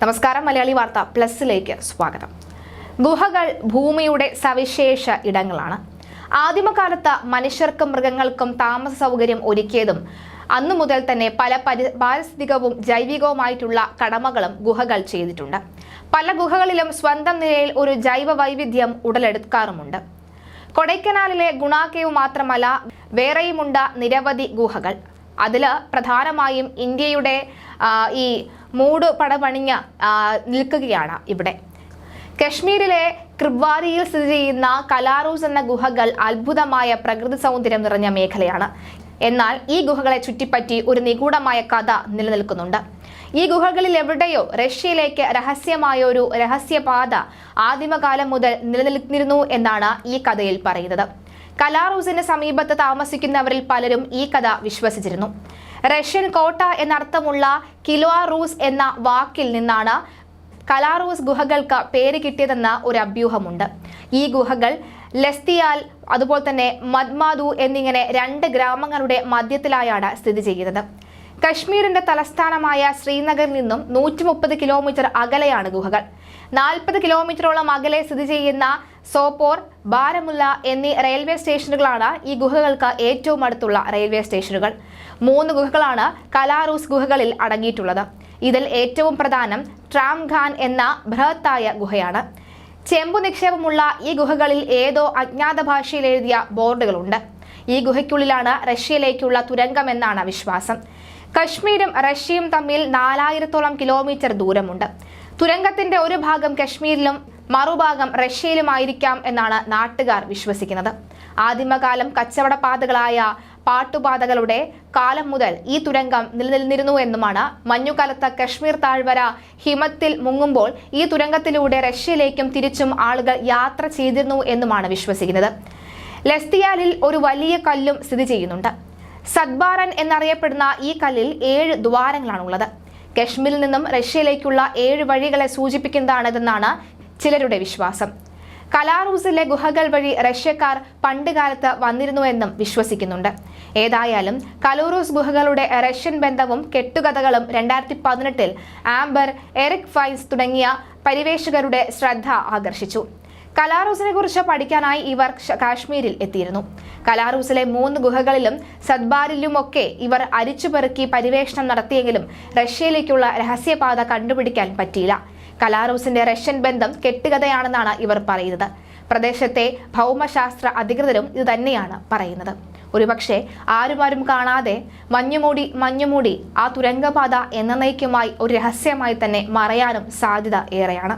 നമസ്കാരം മലയാളി വാർത്ത പ്ലസിലേക്ക് സ്വാഗതം. ഗുഹകൾ ഭൂമിയുടെ സവിശേഷ ഇടങ്ങളാണ്. ആദിമകാലത്ത് മനുഷ്യർക്കും മൃഗങ്ങൾക്കും താമസ സൗകര്യം ഒരുക്കിയതും അന്നു മുതൽ തന്നെ പല പരി പാരിസ്ഥിതികവും ജൈവികവുമായിട്ടുള്ള കടമകളും ഗുഹകൾ ചെയ്തിട്ടുണ്ട്. പല ഗുഹകളിലും സ്വന്തം നിലയിൽ ഒരു ജൈവ വൈവിധ്യം ഉടലെടുക്കാറുമുണ്ട്. കൊടൈക്കനാലിലെ ഗുണാക്കേവ് മാത്രമല്ല വേറെയുമുണ്ട് നിരവധി ഗുഹകൾ. അതിൽ പ്രധാനമായും ഇന്ത്യയുടെ ഈ മൂട് പടപണിഞ്ഞ് നിൽക്കുകയാണ് ഇവിടെ. കശ്മീരിലെ കൃവാരിയിൽ സ്ഥിതി ചെയ്യുന്ന കലാറൂസ് എന്ന ഗുഹകൾ അത്ഭുതമായ പ്രകൃതി സൗന്ദര്യം നിറഞ്ഞ മേഖലയാണ്. എന്നാൽ ഈ ഗുഹകളെ ചുറ്റിപ്പറ്റി ഒരു നിഗൂഢമായ കഥ നിലനിൽക്കുന്നുണ്ട്. ഈ ഗുഹകളിൽ എവിടെയോ റഷ്യയിലേക്ക് രഹസ്യമായ ഒരു രഹസ്യപാത ആദിമകാലം മുതൽ നിലനിൽന്നിരുന്നു എന്നാണ് ഈ കഥയിൽ പറയുന്നത്. കലാറൂസിന് സമീപത്ത് താമസിക്കുന്നവരിൽ പലരും ഈ കഥ വിശ്വസിച്ചിരുന്നു. റഷ്യൻ കോട്ട എന്നർത്ഥമുള്ള കിലോa റൂസ് എന്ന വാക്കിൽ നിന്നാണ് കലാറൂസ് ഗുഹകൾക്ക് പേര് കിട്ടിയതെന്ന ഒരു അഭ്യൂഹമുണ്ട്. ഈ ഗുഹകൾ ലെസ്തിയാൽ അതുപോലെ തന്നെ മദ്മാദു എന്നിങ്ങനെ രണ്ട് ഗ്രാമങ്ങളുടെ മധ്യത്തിലായാണ് സ്ഥിതി ചെയ്യുന്നത്. കശ്മീരിന്റെ തലസ്ഥാനമായ ശ്രീനഗറിൽ നിന്നും നൂറ്റി മുപ്പത് കിലോമീറ്റർ അകലെയാണ് ഗുഹകൾ. നാൽപ്പത് കിലോമീറ്ററോളം അകലെ സ്ഥിതി ചെയ്യുന്ന സോപ്പോർ ബാരമുല്ല എന്നീ റെയിൽവേ സ്റ്റേഷനുകളാണ് ഈ ഗുഹകൾക്ക് ഏറ്റവും അടുത്തുള്ള റെയിൽവേ സ്റ്റേഷനുകൾ. മൂന്ന് ഗുഹകളാണ് കലാറൂസ് ഗുഹകളിൽ അടങ്ങിയിട്ടുള്ളത്. ഇതിൽ ഏറ്റവും പ്രധാനം ട്രാം ഖാൻ എന്ന ബൃഹത്തായ ഗുഹയാണ്. ചെമ്പു നിക്ഷേപമുള്ള ഈ ഗുഹകളിൽ ഏതോ അജ്ഞാത ഭാഷയിൽ എഴുതിയ ബോർഡുകളുണ്ട്. ഈ ഗുഹയ്ക്കുള്ളിലാണ് റഷ്യയിലേക്കുള്ള തുരങ്കമെന്നാണ് വിശ്വാസം. കശ്മീരും റഷ്യയും തമ്മിൽ നാലായിരത്തോളം കിലോമീറ്റർ ദൂരമുണ്ട്. തുരങ്കത്തിന്റെ ഒരു ഭാഗം കശ്മീരിലും മറുഭാഗം റഷ്യയിലുമായിരിക്കാം എന്നാണ് നാട്ടുകാർ വിശ്വസിക്കുന്നത്. ആദിമകാലം കച്ചവടപാതകളായ പാട്ടുപാതകളുടെ കാലം മുതൽ ഈ തുരങ്കം നിലനിന്നിരുന്നു എന്നുമാണ് മഞ്ഞുകാലത്ത് കശ്മീർ താഴ്വര ഹിമത്തിൽ മുങ്ങുമ്പോൾ ഈ തുരങ്കത്തിലൂടെ റഷ്യയിലേക്കും തിരിച്ചും ആളുകൾ യാത്ര ചെയ്തിരുന്നു എന്നുമാണ് വിശ്വസിക്കുന്നത്. ലസ്തിയാലിൽ ഒരു വലിയ കല്ലും സ്ഥിതി ചെയ്യുന്നുണ്ട്. സദ്ബാരൻ എന്നറിയപ്പെടുന്ന ഈ കല്ലിൽ ഏഴ് ദ്വാരങ്ങളാണുള്ളത്. കശ്മീരിൽ നിന്നും റഷ്യയിലേക്കുള്ള ഏഴ് വഴികളെ സൂചിപ്പിക്കുന്നതാണിതെന്നാണ് ചിലരുടെ വിശ്വാസം. കലാറൂസിലെ ഗുഹകൾ വഴി റഷ്യക്കാർ പണ്ടുകാലത്ത് വന്നിരുന്നുവെന്നും വിശ്വസിക്കുന്നുണ്ട്. ഏതായാലും കലൂറൂസ് ഗുഹകളുടെ റഷ്യൻ ബന്ധവും കെട്ടുകഥകളും രണ്ടായിരത്തി പതിനെട്ടിൽ ആംബർ എറിക് ഫൈൻസ് തുടങ്ങിയ പരിവേഷകരുടെ ശ്രദ്ധ ആകർഷിച്ചു. കലാറൂസിനെ കുറിച്ച് പഠിക്കാനായി ഇവർ കാശ്മീരിൽ എത്തിയിരുന്നു. കലാറൂസിലെ മൂന്ന് ഗുഹകളിലും സദ്ബാരിലുമൊക്കെ ഇവർ അരിച്ചുപെറുക്കി പരിവേഷണം നടത്തിയെങ്കിലും റഷ്യയിലേക്കുള്ള രഹസ്യപാത കണ്ടുപിടിക്കാൻ പറ്റിയില്ല. കലാറൂസിന്റെ റഷ്യൻ ബന്ധം കെട്ടുകഥയാണെന്നാണ് ഇവർ പറയുന്നത്. പ്രദേശത്തെ ഭൗമശാസ്ത്ര അധികൃതരും ഇത് തന്നെയാണ് പറയുന്നത്. ഒരുപക്ഷെ ആരുമാരും കാണാതെ മഞ്ഞുമൂടി മഞ്ഞുമൂടി ആ തുരങ്കപാത എന്നേക്കുമായി ഒരു രഹസ്യമായി തന്നെ മറയാനും സാധ്യത ഏറെയാണ്.